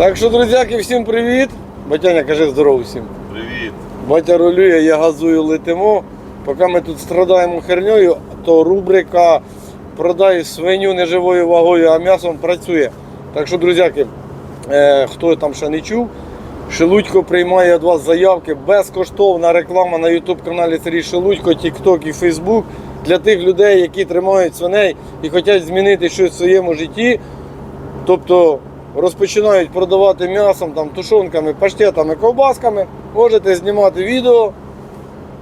Так що, друзяки, всім привіт. Батяня, кажи здорово всім. Привіт. Батя рулює, я газую, летимо. Поки ми тут страдаємо херньою, то рубрика Продай свиню неживою вагою, а м'ясом працює. Так що, друзяки, е, хто там ще не чув, Шелудько приймає від вас заявки. Безкоштовна реклама на YouTube каналі Сергій Шелудько, TikTok і Facebook для тих людей, які тримають свиней і хочуть змінити щось в своєму житті. Тобто розпочинають продавати м'ясом, там, тушонками, паштетами, ковбасками. Можете знімати відео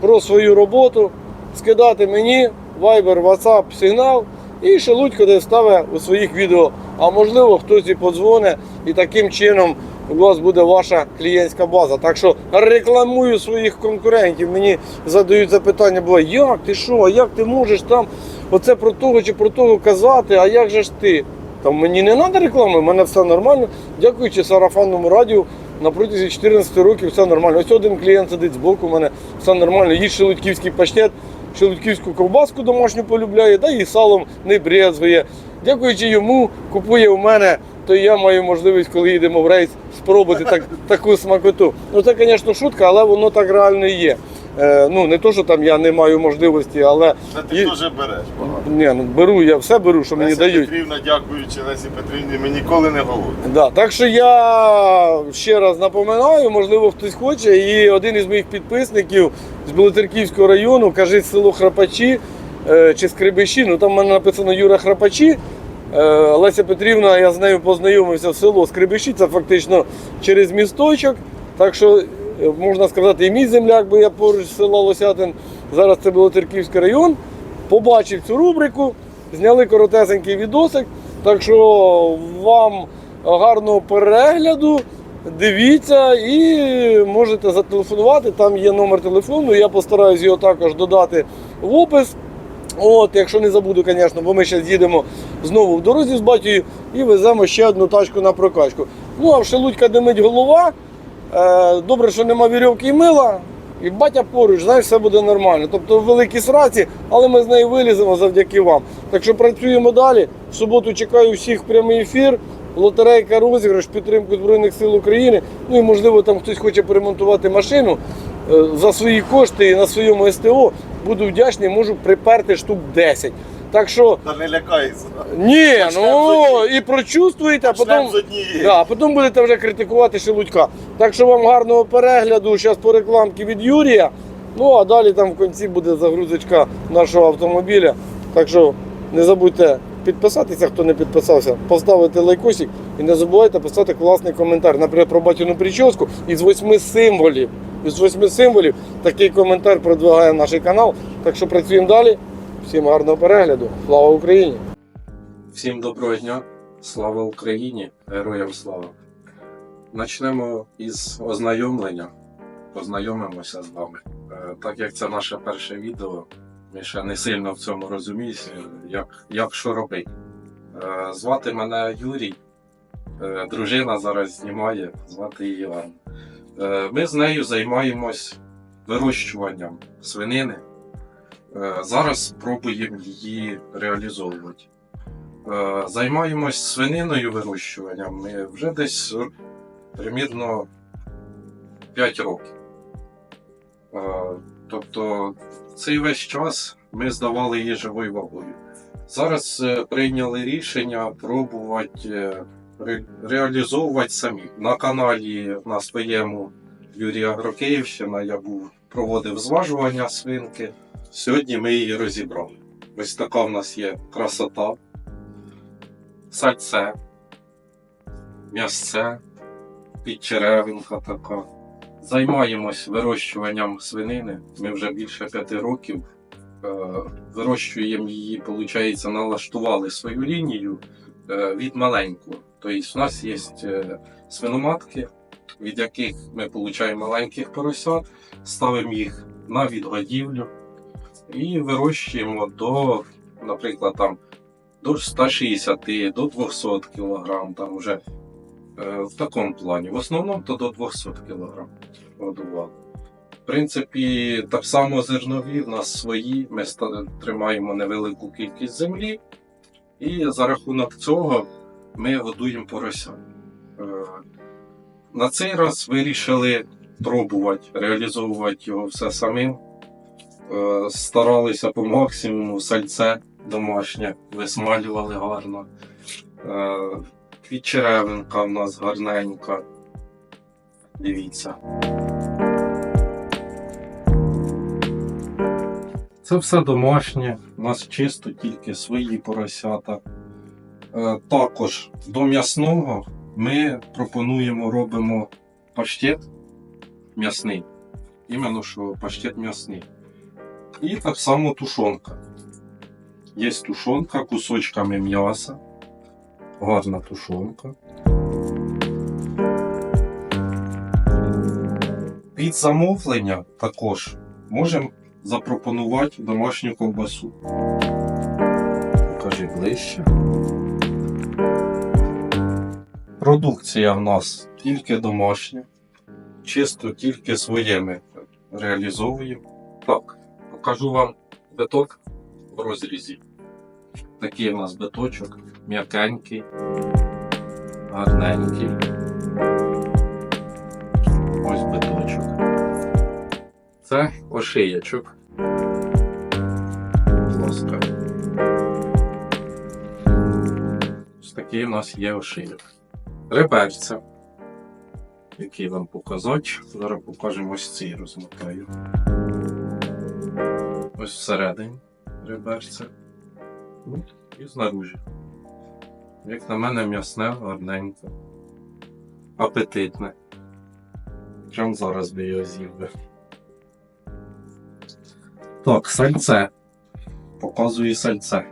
про свою роботу, скидати мені Viber, WhatsApp, сигнал і шелудько де ставить у своїх відео. А можливо, хтось і подзвоне, і таким чином у вас буде ваша клієнтська база. Так що рекламую своїх конкурентів. Мені задають запитання, буває, як ти що, а як ти можеш там оце про того чи про того казати, а як же ж ти? Там мені не треба реклами, в мене все нормально. Дякуючи сарафанному радіо, на протязі 14 років все нормально. Ось один клієнт сидить збоку, у мене все нормально. Їсть шелудьківський паштет, шелудьківську ковбаску домашню полюбляє, да і салом не брезгує. Дякуючи йому, купує у мене, то я маю можливість, коли їдемо в рейс, спробувати так, таку смакоту. Ну це, звісно, шутка, але воно так реально і є. Е, ну, не то, що там я не маю можливості, але Це ти Є- теж береш багато. ні, ну, беру, я все беру, що мені дають. Петрівна, дякуючи Лесі Петрівні, ми ніколи не говоримо. Да, так що я ще раз напоминаю, можливо, хтось хоче. І один із моїх підписників з Білоцерківського району, каже, село Храпачі е, чи Скрибиші, ну там в мене написано Юра Храпачі. Е, Леся Петрівна, я з нею познайомився в село Скрибиші, це фактично через місточок. Так що можна сказати, і мій земляк, бо я поруч села Лосятин, зараз це Білоцерківський район. Побачив цю рубрику, зняли коротесенький відосик. Так що вам гарного перегляду. Дивіться і можете зателефонувати. Там є номер телефону. Я постараюсь його також додати в опис. От, якщо не забуду, звісно, бо ми зараз їдемо знову в дорозі з батькою і веземо ще одну тачку на прокачку. Ну а в шелудька димить голова. Е, добре, що нема вірьовки і мила. І батя поруч, знаєш, все буде нормально. Тобто в великій сраці, але ми з неї виліземо завдяки вам. Так що працюємо далі. В суботу чекаю всіх прямий ефір. Лотерейка розіграш, підтримку Збройних сил України. Ну і можливо там хтось хоче поремонтувати машину е, за свої кошти і на своєму СТО. Буду вдячний, можу приперти штук 10. Так що Та не лякайся. ні, ну і прочувствуєте, а потім. Да, а потім будете вже критикувати Шелудька. Так що вам гарного перегляду. Зараз по рекламці від Юрія. Ну а далі там в кінці буде загрузочка нашого автомобіля. Так що не забудьте підписатися, хто не підписався, поставити лайкосик і не забувайте писати класний коментар. Наприклад, про батюну прическу із восьми символів. Із восьми символів такий коментар продвигає наш канал. Так що працюємо далі. Всім гарного перегляду. Слава Україні! Всім доброго дня, слава Україні, героям слава. Почнемо із ознайомлення. Познайомимося з вами. Е, Так як це наше перше відео, ми ще не сильно в цьому розуміємося, як, як що робити. Е, Звати мене Юрій, Е, дружина зараз знімає, звати її Іван. Ми з нею займаємось вирощуванням свинини. Е, Зараз спробуємо її реалізовувати. Е, Займаємось свининою вирощуванням ми вже десь примірно 5 років. Е, Тобто цей весь час ми здавали її живою вагою. Зараз прийняли рішення пробувати реалізовувати самі. На каналі на своєму Юрія Агрокиївщина я був проводив зважування свинки. Сьогодні ми її розібрали. Ось така в нас є красота сальце, м'ясце, підчеревинка така. Займаємось вирощуванням свинини. Ми вже більше п'яти років е, вирощуємо її, виходить, налаштували свою лінію е, від маленького. Тобто у нас є е, свиноматки, від яких ми отримуємо маленьких поросят, ставимо їх на відгодівлю і вирощуємо до, наприклад, там до 160, до 200 кг, там вже е, в такому плані. В основному то до 200 кг годували. В принципі, так само зернові в нас свої. Ми тримаємо невелику кількість землі, і за рахунок цього ми годуємо порося. Е, На цей раз вирішили пробувати реалізовувати його все самим. Е, Старалися по максимуму сальце домашнє, висмалювали гарно. Е, Підчеревинка в нас гарненька. Дивіться. Це все домашнє, у нас чисто тільки свої поросята. Е, Також до м'ясного ми пропонуємо робимо паштет м'ясний. Іменно що паштет м'ясний. І так само тушонка. Є тушонка кусочками м'яса. Гарна тушонка. Під замовлення також можемо запропонувати домашню ковбасу. Покажи ближче. Продукція в нас тільки домашня, чисто тільки своїми реалізовуємо. Так, покажу вам биток в розрізі. Такий у нас биточок, м'якенький, гарненький. Ось биточок. Це ошиячок. Будь ласка. Ось такий у нас є ошийок. Реберця. Який вам показати. Зараз покажемо ось цей розмотаю. Ось всередині реберця. Ну, І знаружі. Як на мене, м'ясне, гарненьке. Апетитне. Чим зараз би його з'їв би. Так, сальце. Показую сальце.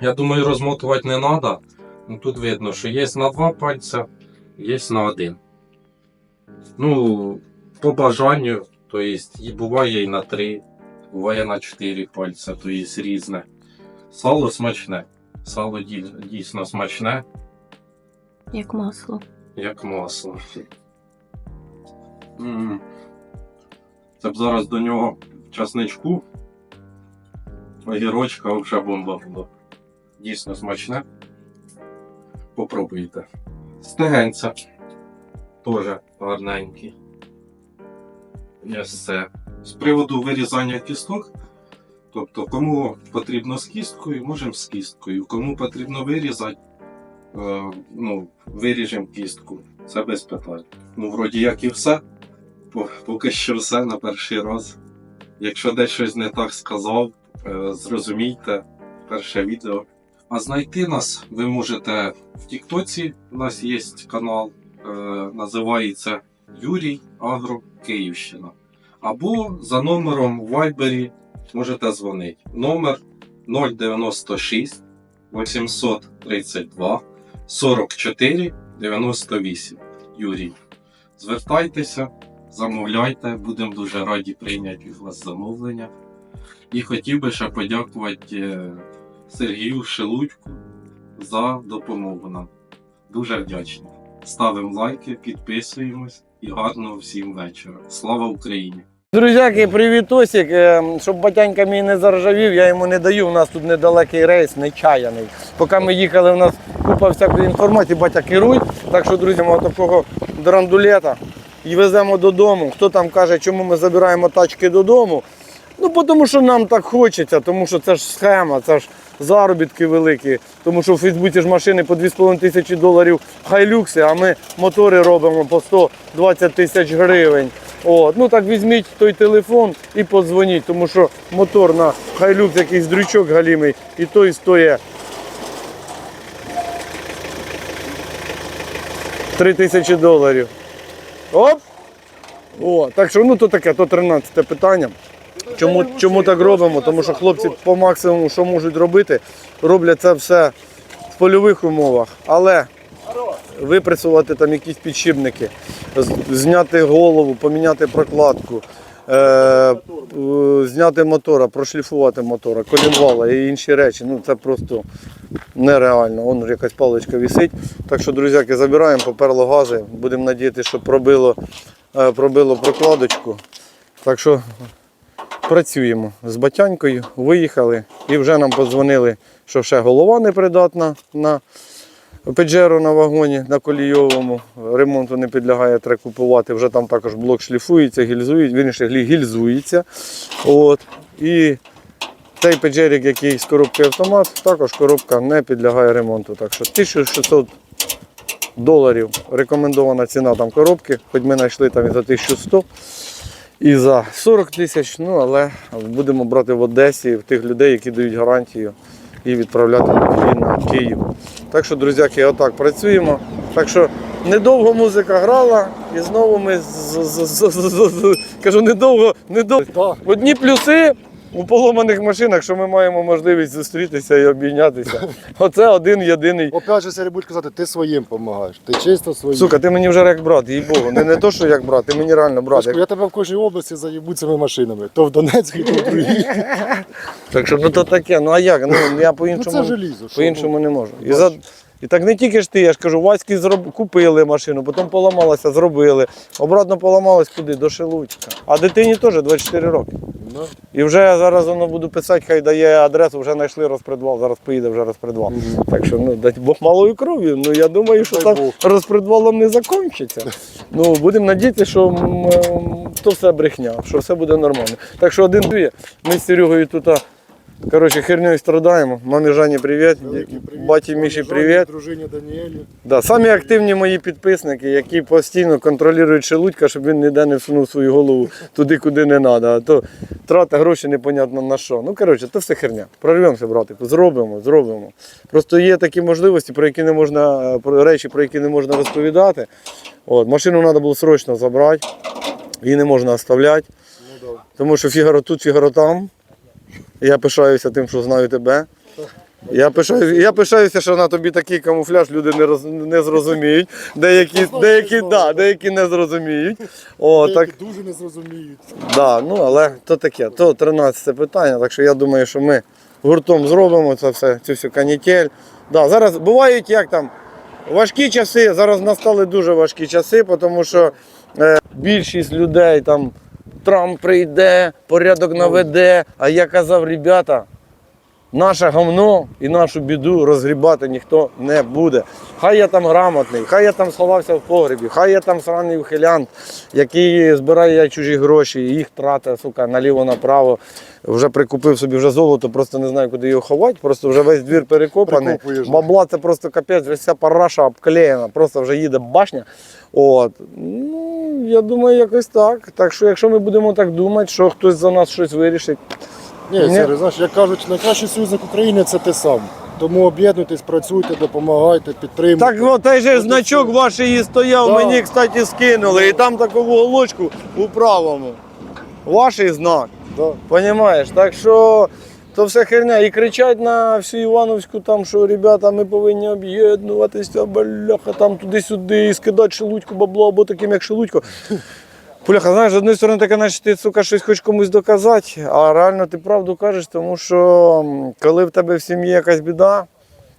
Я думаю, розмотувати не треба. Ну, тут видно, що є на два пальця, є на один. Ну, по бажанню, то есть, і буває і на три, буває на чотири пальця, то є різне. Сало смачне. Сало дійсно смачне, Як масло. як масло. М. Це б зараз до нього часничку, огірочка взагалі бомба була. Дійсно смачне. Попробуйте. Стегенця. Теж гарненький. М'ясце. З приводу вирізання кісток. Тобто, кому потрібно з кісткою, можемо з кісткою. Кому потрібно вирізати, е, ну, виріжемо кістку. Це без питань. Ну, вроді як і все. Поки що все на перший раз. Якщо десь щось не так сказав, е, зрозумійте перше відео. А знайти нас ви можете в Тіктоці. У нас є канал, е, називається Юрій Агро Київщина. Або за номером в Вайбері можете дзвонити. Номер 096 832 44 98. Юрій. Звертайтеся, замовляйте, будемо дуже раді прийняти від вас замовлення. І хотів би ще подякувати е, Сергію Шелудьку за допомогу нам. Дуже вдячний. Ставимо лайки, підписуємось і гарного всім вечора. Слава Україні! Друзяки, привітосик. Е, Щоб батянька мій не заржавів, я йому не даю. У нас тут недалекий рейс, нечаяний. Поки ми їхали, у нас купа всякої інформації, батя керуй. Так що, друзі, ми такого драндулета і веземо додому. Хто там каже, чому ми забираємо тачки додому? Ну, тому що нам так хочеться, тому що це ж схема, це ж заробітки великі. Тому що в Фейсбуці ж машини по 2,5 тисячі доларів хайлюкси, а ми мотори робимо по 120 тисяч гривень. От. Ну так візьміть той телефон і подзвоніть, тому що мотор на хайлюкс якийсь дрючок галімий, і той стоїть 3 тисячі доларів. Оп! О, так що ну то таке, то 13 питання. Чому, чому так робимо? Тому що хлопці по максимуму, що можуть робити, роблять це все в польових умовах. Але випрацювати там якісь підшипники, зняти голову, поміняти прокладку, е, е, зняти мотора, прошліфувати мотора, колінвала і інші речі. Ну це просто нереально. Вон якась паличка висить. Так що, друзяки, забираємо, поперло гази. Будемо надіятися, що пробило, е, пробило прокладочку. Так що працюємо з батянькою, виїхали і вже нам подзвонили, що ще голова непридатна на Педжеро на вагоні на колійовому ремонту не підлягає, треба купувати. Вже там також блок шліфується, гільзується, вірніше гільзується. От. І цей педжерик, який з коробки автомат, також коробка не підлягає ремонту. Так що 1600 доларів рекомендована ціна там коробки, хоч ми знайшли там і за 1100 і за 40 тисяч, ну але будемо брати в Одесі в тих людей, які дають гарантію і відправляти на Київ. Так що, друзяки, отак працюємо. Так що недовго музика грала, і знову ми кажу, недовго, недовго. Одні плюси у поломаних машинах, що ми маємо можливість зустрітися і обійнятися. Оце один єдиний. Опять же, Сергій будуть казати, ти своїм допомагаєш. Ти чисто своїм. Сука, ти мені вже як брат, їй Богу. Не, не то, що як брат, ти мені реально брат. Я тебе в кожній області заїбу цими машинами. То в Донецькій, то в другій. Так що ну то таке, ну а як? Ну я Ну по-іншому. це желізо. що, По-іншому не можу. І, бачиш. І так не тільки ж ти, я ж кажу, Васьки зроб... купили машину, потім поламалася, зробили. Обратно поламалась куди? До Шелудька. А дитині теж 24 роки. Ну, І вже я зараз воно буду писати, хай дає адресу, вже знайшли розпредвал, зараз поїде вже розпредвал. Мгм. Так що ну, дать Бог малою кров'ю. Ну я думаю, що там розпредвалом не закінчиться. Ну будемо надіятися, що м, м, то все брехня, що все буде нормально. Так що один дві. Ми з Серегою тут. А, Коротше, хернею страдаємо. Мамі Жані привіт. великий привіт. Баті Міші Жані, привіт. Дружині Даніелі. Да, самі активні мої підписники, які постійно контролюють шелудька, щоб він ніде не всунув свою голову туди, куди не треба. А то трата гроші непонятно на що. Ну, коротше, то все херня. Прорвемося, братику, зробимо, зробимо. Просто є такі можливості, про які не можна, е, про речі, про які не можна розповідати. От, машину треба було срочно забрати, її не можна оставляти. Ну. Тому що Фігаро тут, Фігаро там. Я пишаюся тим, що знаю тебе. Я пишаюся, я пишаюся, що на тобі такий камуфляж люди не, роз, не зрозуміють. Деякі, деякі, да, деякі не зрозуміють. О, так, Деякі дуже не зрозуміють. да, ну, але то таке, то 13 питання. Так що я думаю, що ми гуртом зробимо це все, цю всю канітель. Да, зараз бувають як там важкі часи, зараз настали дуже важкі часи, тому що е, більшість людей там Трамп прийде, порядок наведе. А я казав, ребята, наше говно і нашу біду розгрібати ніхто не буде. Хай я там грамотний, хай я там сховався в погребі, хай я там сраний ухилянт, який збирає чужі гроші, і їх тратить, сука, наліво-направо. Вже прикупив собі вже золото, просто не знаю, куди його ховати. Просто вже весь двір перекопаний. Прикопуєш, да. Бабла це просто капець, вся параша обклеєна, просто вже їде башня. От. Ну, я думаю, якось так. Так що, якщо ми будемо так думати, що хтось за нас щось вирішить, Ні, Ні. Сергій, знаєш, як кажуть, найкращий союзник України це ти сам. Тому об'єднуйтесь, працюйте, допомагайте, підтримуйте. Так от той же значок ваш і стояв, Да. мені, кстати, скинули. І там таку уголочку у правому. Ваш знак. Да. Понімаєш? Так що то все херня. І кричать на всю Івановську, там, що ребята, ми повинні об'єднуватися, бляха, там туди-сюди, і скидати шелудьку бабло або таким, як шелудько. Бляха, знаєш, з однієї сторони, таке, наче ти, сука, щось хочеш комусь доказати, а реально ти правду кажеш, тому що коли в тебе в сім'ї якась біда,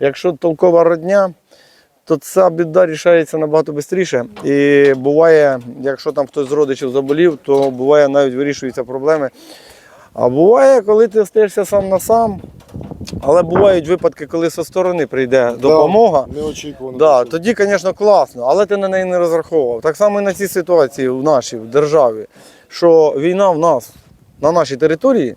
якщо толкова родня, то ця біда рішається набагато швидше. І буває, якщо там хтось з родичів заболів, то буває навіть вирішуються проблеми. А буває, коли ти остаєшся сам на сам, але бувають випадки, коли зі сторони прийде допомога. Неочікувано. Да, тоді, звісно, класно, але ти на неї не розраховував. Так само і на цій ситуації в нашій в державі, що війна в нас на нашій території,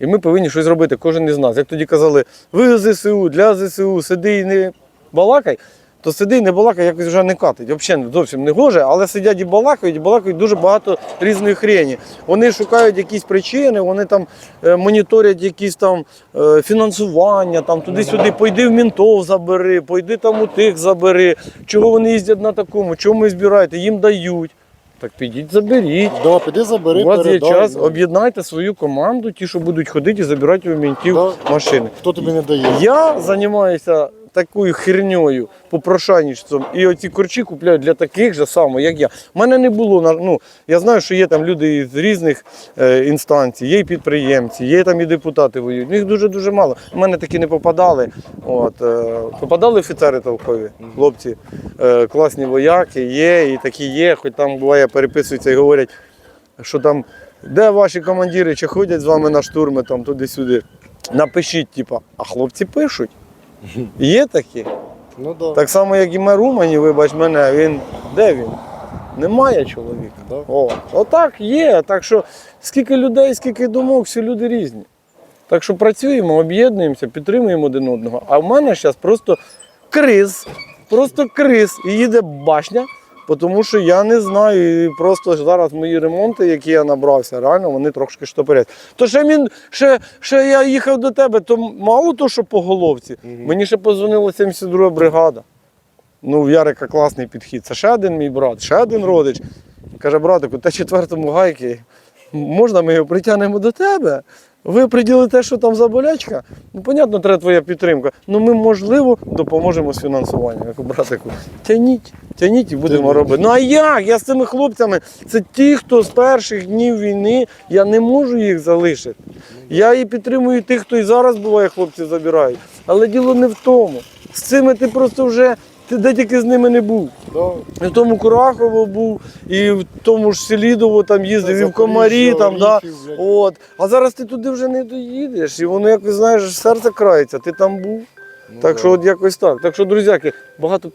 і ми повинні щось робити, кожен із нас. Як тоді казали, ви ЗСУ, для ЗСУ, сиди і не балакай, то сиди і не балакай, якось вже не катить. Взагалі зовсім не гоже, але сидять і балакають, і балакають дуже багато різної хрені. Вони шукають якісь причини, вони там е, моніторять якісь там е, фінансування, там туди-сюди, пойди в мінтов забери, пойди там у тих забери. Чого вони їздять на такому, чому ви збираєте? Їм дають. Так підіть, заберіть. Да, піди забери, У вас є час, да. об'єднайте свою команду, ті, що будуть ходити і забирати у мінтів Да. машини. Хто тобі не дає? Я займаюся такою херньою, попрошайничеством, і оці корчі купляю для таких же само, як я. У мене не було ну, я знаю, що є там люди з різних е, інстанцій, є і підприємці, є там і депутати воюють. Їх дуже дуже мало. У мене такі не попадали. От, е, попадали офіцери толкові, хлопці, е, класні вояки, є, і такі є, хоч там буває переписуються і говорять, що там, де ваші командири, чи ходять з вами на штурми там туди-сюди. Напишіть, типа, а хлопці пишуть. Є такі. Ну да. Так само, як і мер Умані, вибач мене, він де він? Немає чоловіка. Да. О, отак є. Так що скільки людей, скільки думок, всі люди різні. Так що працюємо, об'єднуємося, підтримуємо один одного. А в мене зараз просто криз, просто криз. І їде башня, тому що я не знаю. І просто зараз мої ремонти, які я набрався, реально вони трошки штопорять. То ще, він, ще, ще я їхав до тебе, то мало того, що по головці, Мгм. мені ще позвонила 72 бригада. Ну, в Ярика класний підхід. Це ще один мій брат, ще один родич. Каже, братику, та четвертому гайки, можна ми його притягнемо до тебе? Ви приділите, що там за болячка? Ну, понятно, треба твоя підтримка. Ну ми, можливо, допоможемо з фінансуванням. Я кажу, братику, тяніть, тяніть і будемо Тяніть. робити. Ну а як? Я з цими хлопцями, це ті, хто з перших днів війни, я не можу їх залишити. Я і підтримую тих, хто і зараз буває, хлопці забирають. Але діло не в тому. З цими ти просто вже, ти де тільки з ними не був. Да. І в тому Курахово був, і в тому ж Селідово там їздив, і в Комарі там, да. От. А зараз ти туди вже не доїдеш, і воно якось, знаєш, серце крається, ти там був. Ну так що от якось так. Так що, друзяки, багато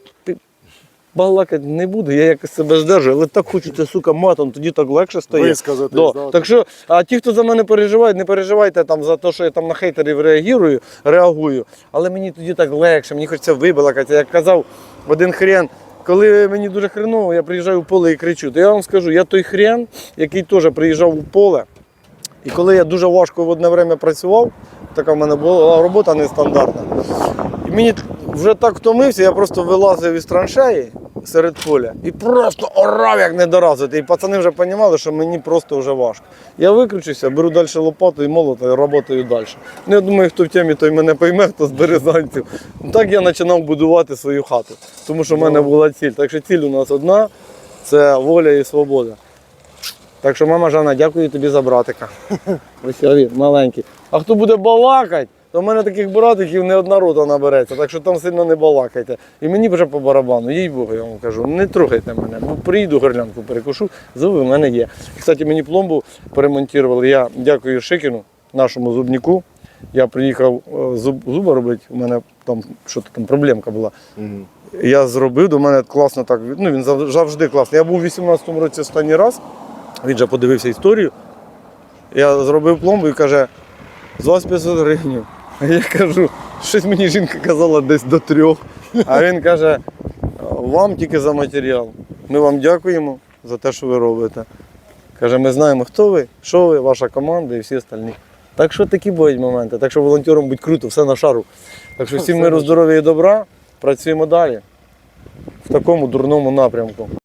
балакати не буду, я якось себе здержую, але так хочеться, сука, матом, тоді так легше стає. Висказатись, Да. да, Так що, а ті, хто за мене переживають, не переживайте там за те, що я там на хейтерів реагую, реагую. Але мені тоді так легше, мені хочеться вибалакати. Як казав один хрен, коли мені дуже хреново, я приїжджаю в поле і кричу. То я вам скажу, я той хрен, який теж приїжджав у поле. І коли я дуже важко в одне время працював, така в мене була робота нестандартна. І мені вже так втомився, я просто вилазив із траншеї серед поля і просто орав, як недоразити. І пацани вже розуміли, що мені просто вже важко. Я виключуся, беру далі лопату і молото і працюю далі. Ну, я думаю, хто в темі, той мене пойме, хто з березанців. Так я починав будувати свою хату, тому що в мене була ціль. Так що ціль у нас одна це воля і свобода. Так що, мама Жанна, дякую тобі за братика. Ось він, маленький. А хто буде балакати, то в мене таких братиків не одна рота набереться, так що там сильно не балакайте. І мені вже по барабану, їй Богу, я вам кажу, не трогайте мене, бо приїду горлянку перекушу, зуби в мене є. Кстати, мені пломбу поремонтували. Я дякую Шикіну, нашому зубнику. Я приїхав е, зуб, зуба робити, у мене там що там проблемка була. Мгм. Я зробив, до мене класно так. Ну він завжди класний. Я був у 18-му році останній раз. Він же подивився історію. Я зробив пломбу і каже, з вас 500 гривень. А я кажу, щось мені жінка казала десь до трьох. А він каже, вам тільки за матеріал. Ми вам дякуємо за те, що ви робите. Каже, ми знаємо, хто ви, що ви, ваша команда і всі остальні. Так що такі бувають моменти. Так що волонтером будь круто, все на шару. Так що всім миру, здоров'я і добра. Працюємо далі в такому дурному напрямку.